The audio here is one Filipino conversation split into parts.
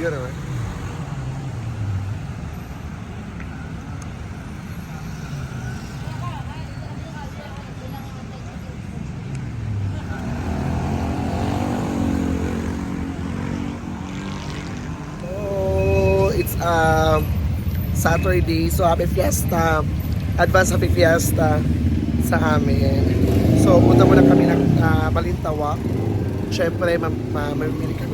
view naman. Oh, it's um Saturday, so happy fiesta. Advance happy fiesta sa amin. So, punta muna kami ng uh, Balintawak. Siyempre, ma- ma- mamimili kami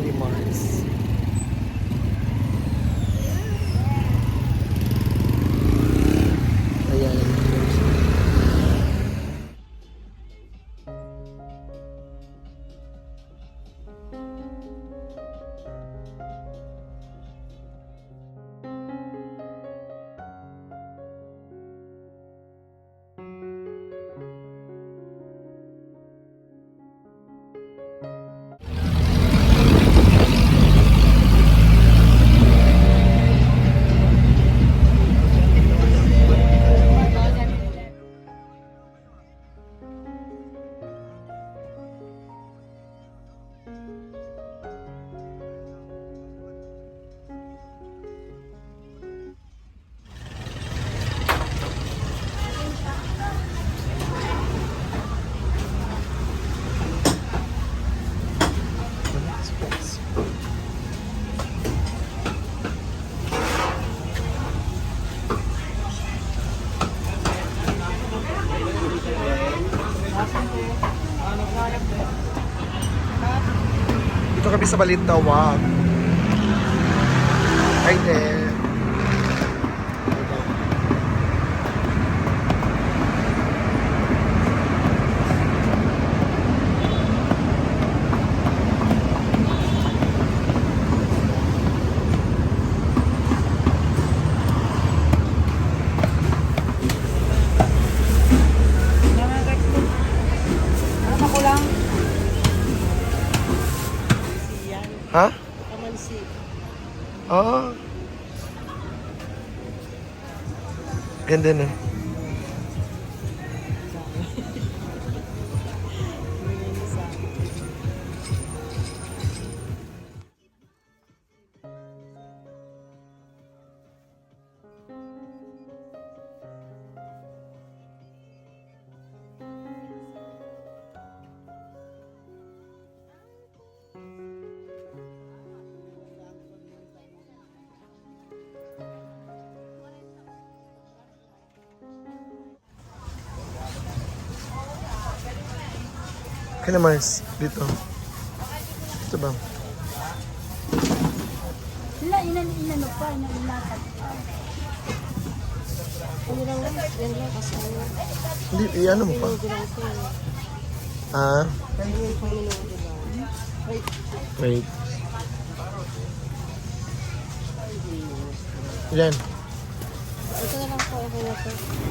sa Balintawak. Hi there. Ano ko lang? Ha? Kamansi. Ah. Ganda na. Kaya Mars, dito. Ito ba? Ina, ina, inano pa, ina, inatag pa. Ano kasi ano. Hindi, iyan mo pa. Ah. Wait, wait. Yan. ito na lang po, okay na.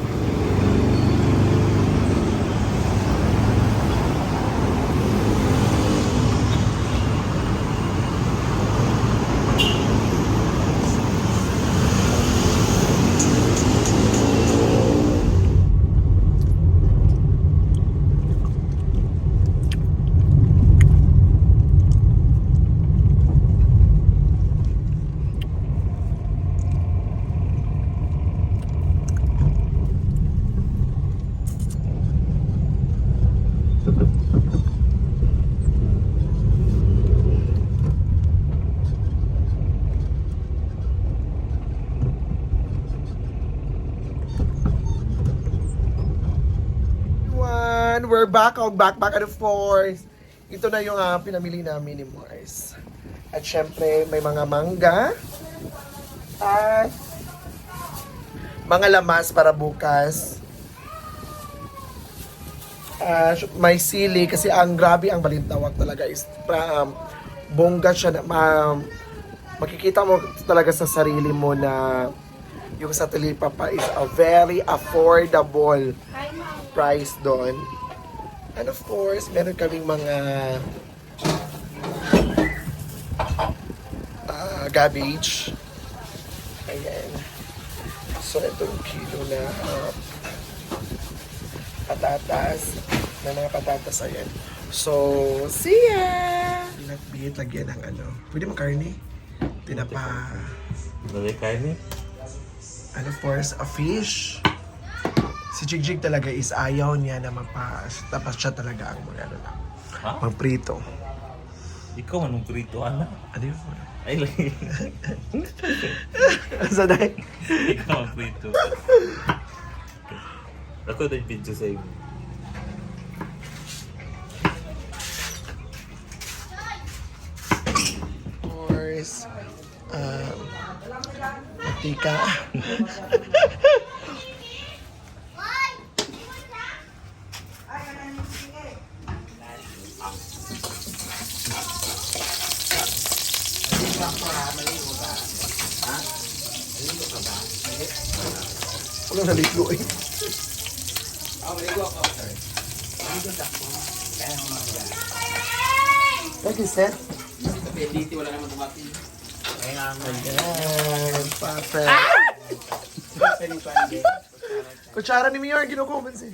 We're back on back back and forth. Ito na yung ah, pinamili namin ni Mars. At syempre, may mga mangga. At mga lamas para bukas. Sy- may sili kasi ang grabe ang balintawak talaga is pra- um, bongga siya na ma- makikita mo talaga sa sarili mo na yung sa Talipapa is a very affordable price doon. And of course, meron kaming mga ah, cabbage. Ayan. So, ito yung kilo na ah, patatas. Na mga patatas, ayan. So, see ya! Pinagbiit, lagyan ng ano. Pwede mo karne? tinapa. Dali kain ni. And of course, a fish. Si Jigjig talaga is ayaw niya na magpa... Tapos siya talaga ang mag ano lang. Ha? Magprito. Ikaw anong prito ana? Ano yun? Ay lagi. Sa dahil. Ikaw ang prito. Ako na yung video sa iyo. Of course, um, mantika. Wala naligo eh. Thank you, sir. Ayan, perfect. Kutsara ni Mayor, ginukuman siya.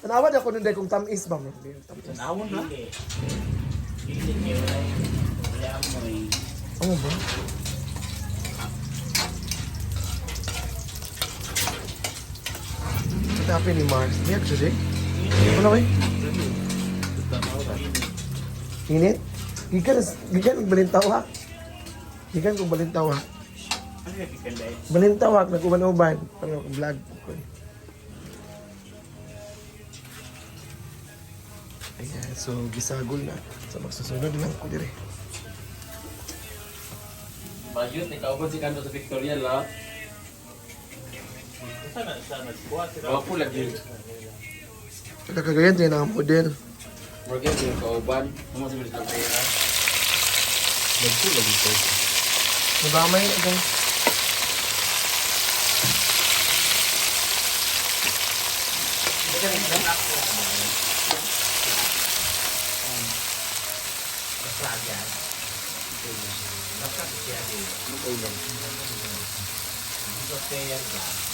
Tanawad ako nun dahil kung tamis ba mo. Tamis. Nawon na. Ano ba? Happened ni Mars? Niyak siya, Jake? Ano ba? Init? Gikan, gikan kong balintaw ha. Gikan kong balintaw ha. Balintaw ha, nag-uban-uban. Ano, vlog ko eh. Ayan, so gisagol na. So magsusunod lang ko dire. Bayot, ikaw ko si Kando sa Victoria la. Sana sana kuha sila. Ako po lagi. Kagagayan tayo ng model. Morgan, yung kauban. Mo sa Victoria pera. Nagpo lagi ko. Nabamay na guys. Ayan! Marag ko katakugan ko.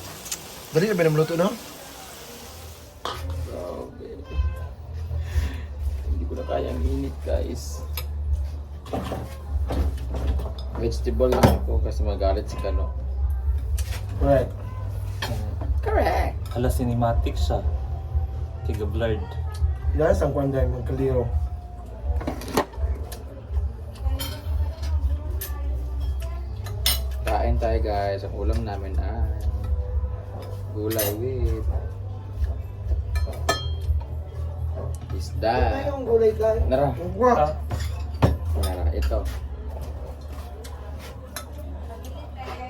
Dali na ba na maluto, no? Grabe. Hindi ko na kaya ang init guys. Vegetable lang ako kasi magalit si Kano. Right. Correct. Hala cinematic siya. Tiga blurred. Yes, ang kwan dahil ng kaliro. Kain tayo guys. Ang ulam namin ay gulay with isda. yung gulay ka? Nara. Nara, ito.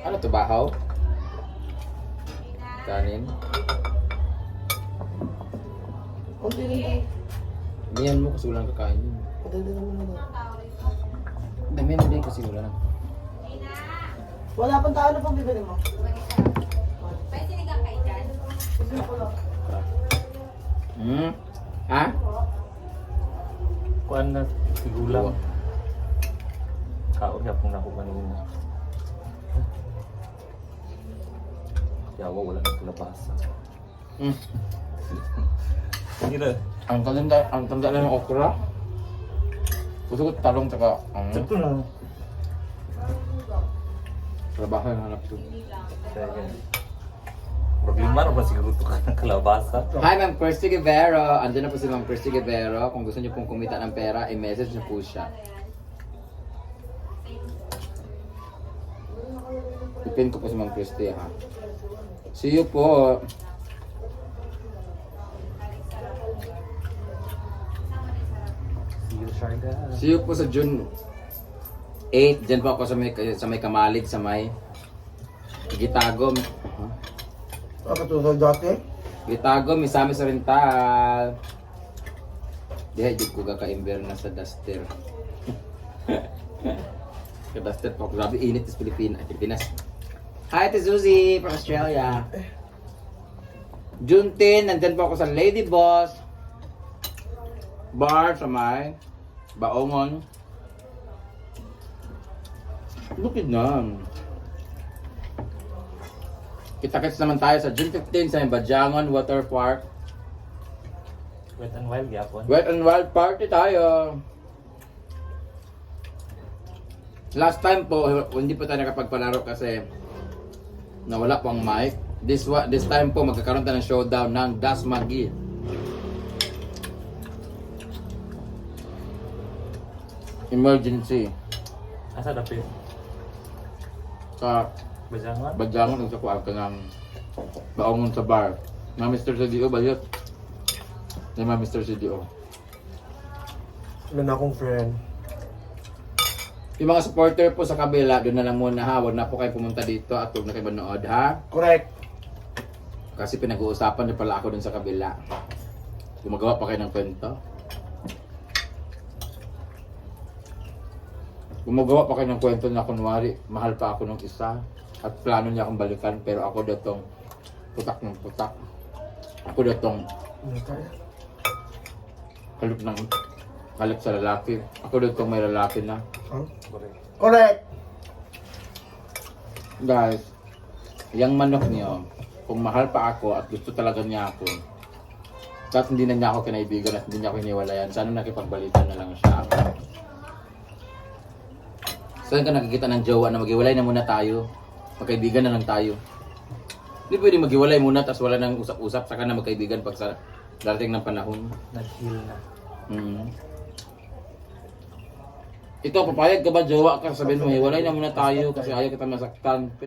Ano to, bahaw? Kanin. Kunti lang. Damihan mo kasi walang kakain yun. Patay din naman na. Damihan mo din kasi wala na. Wala pang tao na pang bibili mo. Hmm? Ha? Kuan na sigulang. Kaon niya pong naku kanina. Yawa wala nang kalabasa. Hmm. Hindi na. Ang tanda, ang tanda lang ng okra. Gusto ko talong tsaka ang Ito na. trabaho yung hanap. Sige. Problema na ba siguro ito ka ng kalabasa? Hi Ma'am Kirsty Guevara! Andiyan na po si Ma'am Kirsty Guevara. Kung gusto niyo pong kumita ng pera, i-message niyo po siya. Ipin ko po si Ma'am Kirsty ha. See you po. See you, Sharga. See you po sa June 8. Diyan po ako sa may, sa may kamalig, sa may Gitagom. Huh? Katulad dati. Gitagom, isami sa rental. Dihay, di ko kaka-imber na sa duster. Kadasted po. Grabe, init sa Pilipinas. Pilipinas. Hi, Ate Suzy from Australia. June 10, nandyan po ako sa Lady Boss Bar sa may Baongon. Lukid na. Kita-kits naman tayo sa June 15 sa Bajangon Water Park. Wet and wild yapon. Wet and Wild Party tayo. Last time po, hindi po tayo nakapagpalaro kasi nawala po ang mic. This this time po magkakaroon tayo ng showdown ng Das Magi. Emergency Asa dapit? sa Bajangon? Bajangon ug sa kuwan ka ng baongon sa bar. Na Mr. CDO bayot. Ni ma Mr. CDO. Ano na akong friend. Yung mga supporter po sa kabila, doon na lang muna ha. Huwag na po kayo pumunta dito at huwag na kayo manood ha. Correct. Kasi pinag-uusapan niyo pala ako doon sa kabila. Gumagawa pa kayo ng kwento. Gumagawa pa kayo ng kwento na kunwari, mahal pa ako ng isa. At plano niya akong balikan, pero ako datong putak ng putak. Ako datong halip ng halip sa lalaki. Ako datong may lalaki na. Huh? Correct. Correct. Guys, yung manok niyo, kung mahal pa ako at gusto talaga niya ako, at hindi na niya ako kinaibigan at hindi niya ako hiniwalayan, sana nakipagbalitan na lang siya. Saan ka nakikita ng jowa na maghiwalay na muna tayo? Magkaibigan na lang tayo. Hindi pwede maghiwalay muna tapos wala nang usap-usap saka na magkaibigan pag sa darating ng panahon. Nag-heal na. Mm. Ito, papayag ka ba jowa ka? Sabihin mo, hiwalay na muna tayo kasi ayaw kita masaktan.